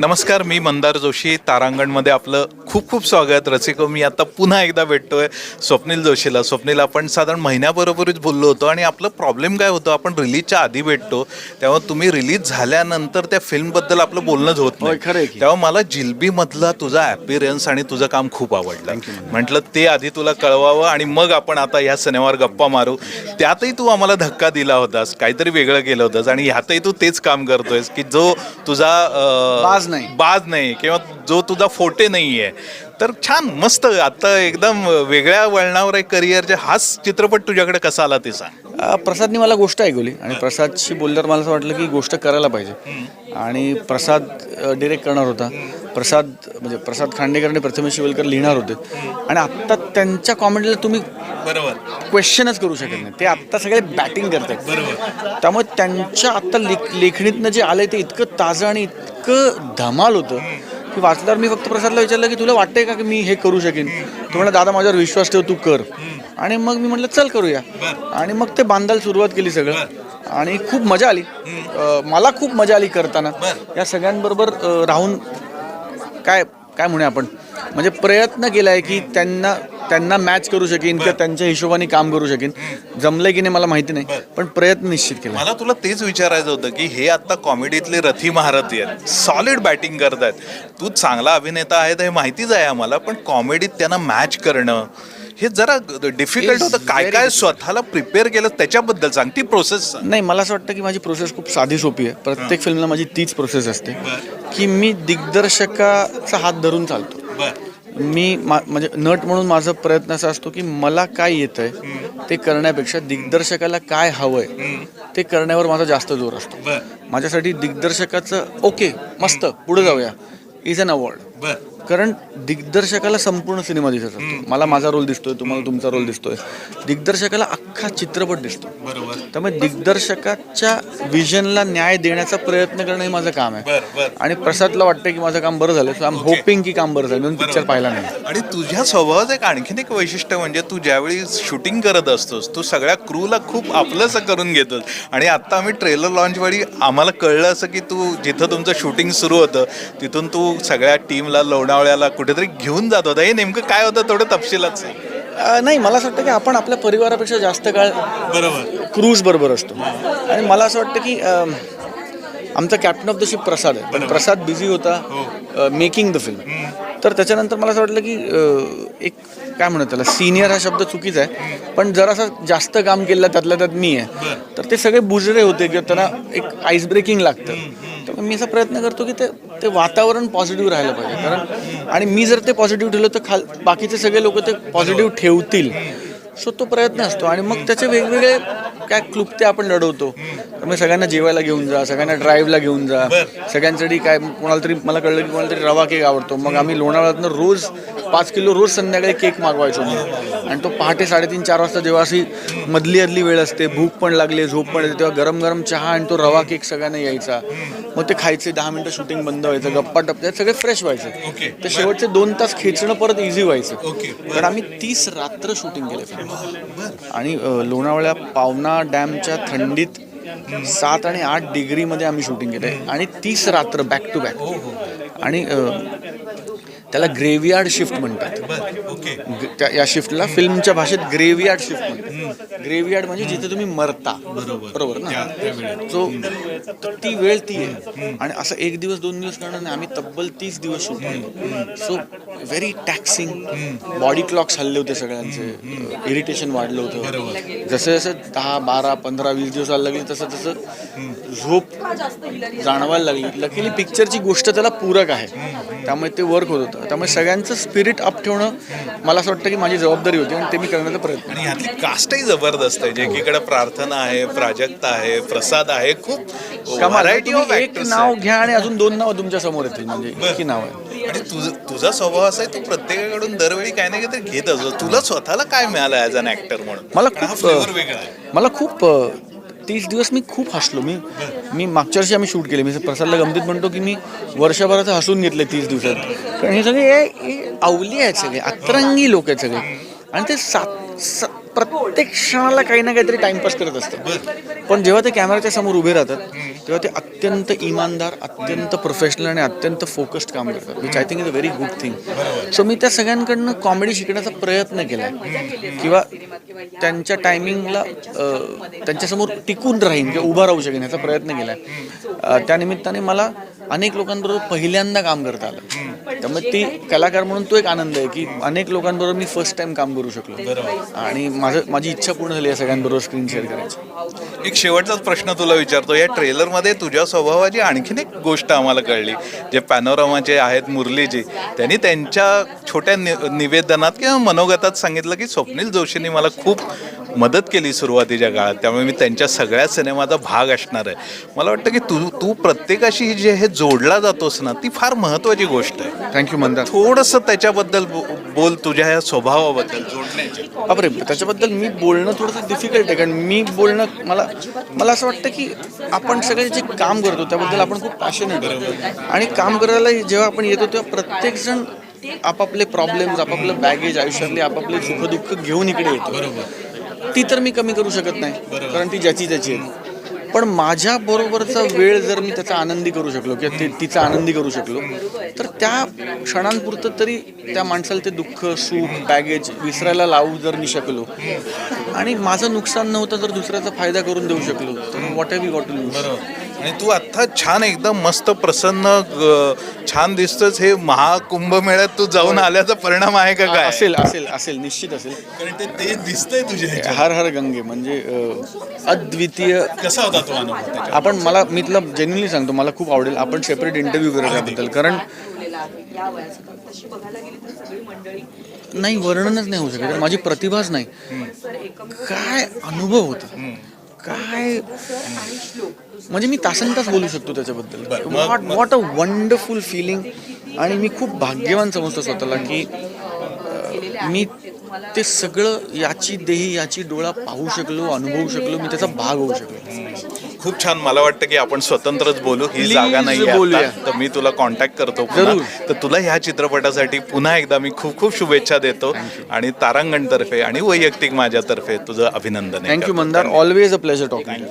नमस्कार मी मंदार जोशी. तारांगणमध्ये आपलं खूप खूप स्वागत. रसिको मी आता पुन्हा एकदा भेटतोय स्वप्नील जोशीला. स्वप्नील आपण साधारण महिन्याबरोबरच बोललो होतो आणि आपलं प्रॉब्लेम काय होतं? आपण रिलीजच्या आधी भेटतो. तेव्हा तुम्ही रिलीज झाल्यानंतर त्या फिल्मबद्दल आपलं बोलणंच होत नाही. तेव्हा मला जिलबीमधला तुझा ॲपिरियन्स आणि तुझं काम खूप आवडलं. म्हटलं ते आधी तुला कळवावं आणि मग आपण आता ह्या सिनेमावर गप्पा मारू. त्यातही तू आम्हाला धक्का दिला होतास. काहीतरी वेगळं केलं होतंस आणि ह्यातही तू तेच काम करतोयस की जो तुझा बाज नाही. बाज नाही किंवा जो तुझा फोटे नाही आहे तर छान मस्त. आता एकदम वेगळ्या वळणावर एक करिअरच्या हाच चित्रपट तुझ्याकडे कसा आला ते सांग. अ, प्रसादनी मला गोष्ट ऐकवली आणि प्रसादशी बोलल्यावर मला असं वाटलं की गोष्ट करायला पाहिजे. आणि प्रसाद डिरेक्ट करणार होता. प्रसाद म्हणजे प्रसाद खांडेकर आणि प्रथमेश शिवलकर लिहिणार होते. आणि आत्ता त्यांच्या कॉमेडीला तुम्ही बरोबर. क्वेश्चनच करू शकत नाही. ते आत्ता सगळे बॅटिंग करतात त्यामुळे त्यांच्या आत्ता लेख लेखणीतनं जे आलंय ते इतकं ताजं आणि इतकं धमाल होतं की वाचल्यावर मी फक्त प्रसादला विचारलं की तुला वाटतंय का की मी हे करू शकेन? तो म्हणला दादा माझ्यावर विश्वास ठेव तू कर. आणि मग मी म्हटलं चल करूया. आणि मग ते बांधायला सुरुवात केली सगळं. आणि खूप मजा आली. मला खूप मजा आली करताना. या सगळ्यांबरोबर राहून काय काय म्हणूया आपण? म्हणजे प्रयत्न केलाय की त्यांना त्यांना मॅच करू शकेन किंवा त्यांच्या हिशोबाने काम करू शकेन. जमलंय की नाही मला माहिती नाही पण प्रयत्न निश्चित केला मला तुला तेच विचारायचं होतं की हे आता कॉमेडीतले रथी महारथी आहेत. सॉलिड बॅटिंग करतायत. तू चांगला अभिनेता आहे हे माहितीच आहे आम्हाला पण कॉमेडीत त्यांना मॅच करणं हे जरा डिफिकल्ट होतं. काय काय स्वतःला प्रिपेअर केलं त्याच्याबद्दल सांग. ती प्रोसेस नाही मला असं वाटतं की माझी प्रोसेस खूप साधी सोपी आहे. प्रत्येक फिल्मला माझी तीच प्रोसेस असते. की मी दिग्दर्शकाचा हात धरून चालतो. मी मा म्हणजे नट म्हणून माझा प्रयत्न असा असतो की मला काय येत आहे ते करण्यापेक्षा दिग्दर्शकाला काय हवंय ते करण्यावर माझा जास्त जोर असतो. माझ्यासाठी दिग्दर्शकाचं ओके मस्त पुढे जाऊया. इज अन अवॉर्ड कारण दिग्दर्शकाला संपूर्ण सिनेमा दिसत असतो. मला माझा रोल दिसतोय तुम्हाला तुमचा रोल दिसतोय. दिग्दर्शकाला अख्खा चित्रपट दिसतो. त्यामुळे दिग्दर्शकाच्या विजनला न्याय देण्याचा प्रयत्न करणं हे माझं काम आहे. आणि प्रसादला वाटतं की माझं काम बरं झालं सो आय एम होपिंग की काम बरं झालं म्हणून पिक्चर पाहिला नाही. आणि तुझ्या स्वभावाचं एक आणखीन एक वैशिष्ट्य म्हणजे तू ज्यावेळी शूटिंग करत असतोस तू सगळ्या क्रूला खूप आपलंसं करून घेतोस. आणि आत्ता आम्ही ट्रेलर लॉन्च वेळी आम्हाला कळलं असं की तू जिथं तुमचं शूटिंग सुरू होतं तिथून तू सगळ्या टीमला लोणावळ्याला कुठेतरी घेऊन जात होता. हे नेमकं काय होतं थोडं. अं, नाही मला असं वाटतं की आपण आपल्या परिवारापेक्षा जास्त काळ बरोबर. क्रूज बरोबर असतो. आणि मला असं वाटतं की आमचा captain of the ship Prasad आहे. पण प्रसाद बिझी होता. मेकिंग द फिल्म तर त्याच्यानंतर मला असं वाटलं की एक काय म्हणत त्याला सिनियर हा शब्द चुकीचा आहे. पण जरासा जास्त काम केलं त्यातल्या त्यात मी आहे. तर ते सगळे बुजरे होते किंवा त्यांना एक आईस ब्रेकिंग लागतं. तर मी असा प्रयत्न करतो की ते ते वातावरण पॉझिटिव्ह राहायला पाहिजे. कारण आणि मी जर ते पॉझिटिव्ह ठेवलं तर खाल बाकीचे सगळे लोक ते पॉझिटिव्ह ठेवतील. सो तो प्रयत्न असतो. आणि मग त्याचे वेगवेगळे काय क्लुप्ते आपण लढवतो. त्यामुळे सगळ्यांना जेवायला घेऊन जा सगळ्यांना ड्राईव्हला घेऊन जा. सगळ्यांसाठी काय कोणाला तरी मला कळलं की कोणाला तरी रवा केक आवडतो. मग आम्ही लोणावळ्यातनं रोज पाच किलो रोज संध्याकाळी केक मागवायचो मी. आणि तो पहाटे साडेतीन चार वाजता जेव्हा अशी मधली अदली वेळ असते भूक पण लागली झोप पण येते तेव्हा गरम गरम चहा आणि तो रवा केक सगळ्यांना यायचा. मग ते खायचे दहा मिनटं शूटिंग बंद व्हायचं गप्पा टप्प्यात सगळे फ्रेश व्हायचे. ते शेवटचे दोन तास खेचणं परत इझी व्हायचं. कारण आम्ही तीस रात्र शूटिंग केलं. आणि लोणावळ्या पावना डॅमच्या थंडीत सात आणि आठ डिग्रीमध्ये आम्ही शूटिंग केलं आणि तीस रात्र बॅक टू बॅक आणि त्याला ग्रेव्हयार्ड शिफ्ट म्हणतात. या शिफ्टला फिल्मच्या भाषेत ग्रेव्हयार्ड शिफ्ट म्हणतात. ग्रेव्हयार्ड म्हणजे जिथे तुम्ही मरता. बरोबर. ना? सो ती वेळ ती आहे. आणि असं एक दिवस दोन दिवस करणं नाही आम्ही तब्बल तीस दिवस शूट केलं so very taxing body clocks हल्ले होते सगळ्यांचे. इरिटेशन वाढलं होतं. जसं जसं दहा बारा पंधरा वीस दिवस व्हायला लागले तसं तसं झोप जाणवायला लागली. लकीली पिक्चरची गोष्ट त्याला पूरक आहे. त्यामुळे ते वर्क होत होतं. त्यामुळे सगळ्यांचं स्पिरिट अप ठेवणं मला असं वाटतं की माझी जबाबदारी होती आणि ते मी करण्याचा प्रयत्न आणि कास्टही जबरदस्त आहे. जे एकीकडे प्रार्थना आहे प्राजक्ता आहे प्रसाद आहे खूप व्हरायटी ऑफ एक नाव घ्या आणि अजून दोन नाव तुमच्यासमोर येतील म्हणजे इतकी नाव आहे आणि तुझ तुझा स्वभाव असा आहे तू प्रत्येकाकडून दरवेळी काही ना काहीतरी घेत असतो. तुला स्वतःला काय मिळालं ॲज अन ऍक्टर म्हणून? मला खूप वेगळा आहे? मला खूप तीस दिवस मी खूप हसलो. मी मी मागच्या वर्षी आम्ही शूट केले. मी प्रसादला गमतीत म्हणतो की मी वर्षभराचं हसून घेतले तीस दिवसात. कारण हे सगळे अवली आहेत सगळे. अतरंगी लोक आहेत सगळे. आणि ते सात स- प्रत्येक क्षणाला काही ना काहीतरी टाइमपास करत असतात पण जेव्हा ते कॅमेऱ्याच्या समोर उभे राहतात तेव्हा ते अत्यंत इमानदार अत्यंत प्रोफेशनल आणि अत्यंत फोकस्ड काम करतात which I think is a very good thing so मी त्या सगळ्यांकडनं कॉमेडी शिकण्याचा प्रयत्न केला किंवा त्यांच्या टायमिंगला त्यांच्यासमोर टिकून राहीन किंवा उभा राहू शकेन याचा प्रयत्न केला आहे त्यानिमित्ताने मला अनेक लोकांबरोबर पहिल्यांदा काम करता आलं. त्यामुळे ती कलाकार म्हणून तो एक आनंद आहे की अनेक लोकांबरोबर मी फर्स्ट टाइम काम करू शकलो. आणि माझं माझी इच्छा पूर्ण झाली या सगळ्यांबरोबर स्क्रीन शेअर करायची. एक शेवटचाच प्रश्न तुला विचारतो. या ट्रेलरमध्ये तुझ्या स्वभावाची आणखीन एक गोष्ट आम्हाला कळली. जे पॅनोरामाचे आहेत मुरलीजी त्यांनी त्यांच्या छोट्या नि निवेदनात किंवा मनोगतात सांगितलं की स्वप्नील जोशींनी मला खूप मदत केली सुरुवातीच्या काळात. त्यामुळे मी त्यांच्या सगळ्या सिनेमाचा भाग असणार आहे. मला वाटतं की तू तू प्रत्येकाशी जे हे जोडला जातोस ना ती फार महत्त्वाची गोष्ट आहे. Thank you Mandar. थोडंसं त्याच्याबद्दल बो- बोल तुझ्या या स्वभावाबद्दल जोडण्याचे. बापरे त्याच्याबद्दल मी बोलणं थोडंसं डिफिकल्ट आहे कारण मी बोलणं मला मला असं वाटतं की आपण सगळे जे काम करतो त्याबद्दल आपण खूप पॅशनेट आहोत. आणि काम करायला जेव्हा आपण येतो तेव्हा प्रत्येकजण आपापले प्रॉब्लेम्स आपापलं बॅगेज आयुष्यातले आपापले सुखदुःख घेऊन इकडे येतो. ती तर मी कमी करू शकत नाही कारण ती ज्याची त्याची आहे पण माझ्या बरोबरचा वेळ जर मी त्याचा आनंदी करू शकलो किंवा ते तिचा आनंदी करू शकलो तर त्या क्षणांपुरतं तरी त्या माणसाला ते दुःख सुख बॅगेज विसरायला लावू जर मी शकलो. आणि माझं नुकसान नव्हतं जर दुसऱ्याचा फायदा करून देऊ शकलो तर what have you got to lose आणि तू आता छान एकदम मस्त प्रसन्न छान दिसतोस. हे महाकुंभ मेळ्यात तू जाऊन आल्याचा परिणाम आहे का काय? असेल असेल असेल. निश्चित असेल. कारण ते ते दिसतंय तुझ्या ह्याच्यात. हर हर गंगे म्हणजे अद्वितीय कसा होता तो अनुभव? आपण मला मी तुला जेन्युनली सांगतो मला खूप आवडेल. आपण सेपरेट इंटरव्ह्यू करू त्याबद्दल कारण या वयासकट तशी बघायला गेली तर सगळी मंडळी नाही वर्णनच नाही होऊ शकत. माझी प्रतिभाच नाही. काय अनुभव होता? काय म्हणजे मी तासन तास बोलू शकतो त्याच्याबद्दल. What what a wonderful feeling आणि मी खूप भाग्यवान समजतो स्वतःला की मी ते सगळं याची देही याची डोळा पाहू शकलो अनुभवू शकलो मी त्याचा भाग होऊ शकलो. खूप छान. मला वाटतं की आपण स्वतंत्रच बोलू. ही जागा नाही बोलूया. तर मी तुला कॉन्टॅक्ट करतो. तर तुला ह्या चित्रपटासाठी पुन्हा एकदा मी खूप खूप शुभेच्छा देतो. आणि तारांगण तर्फे आणि वैयक्तिक माझ्यातर्फे तुझं अभिनंदन thank you Mandar always a pleasure talking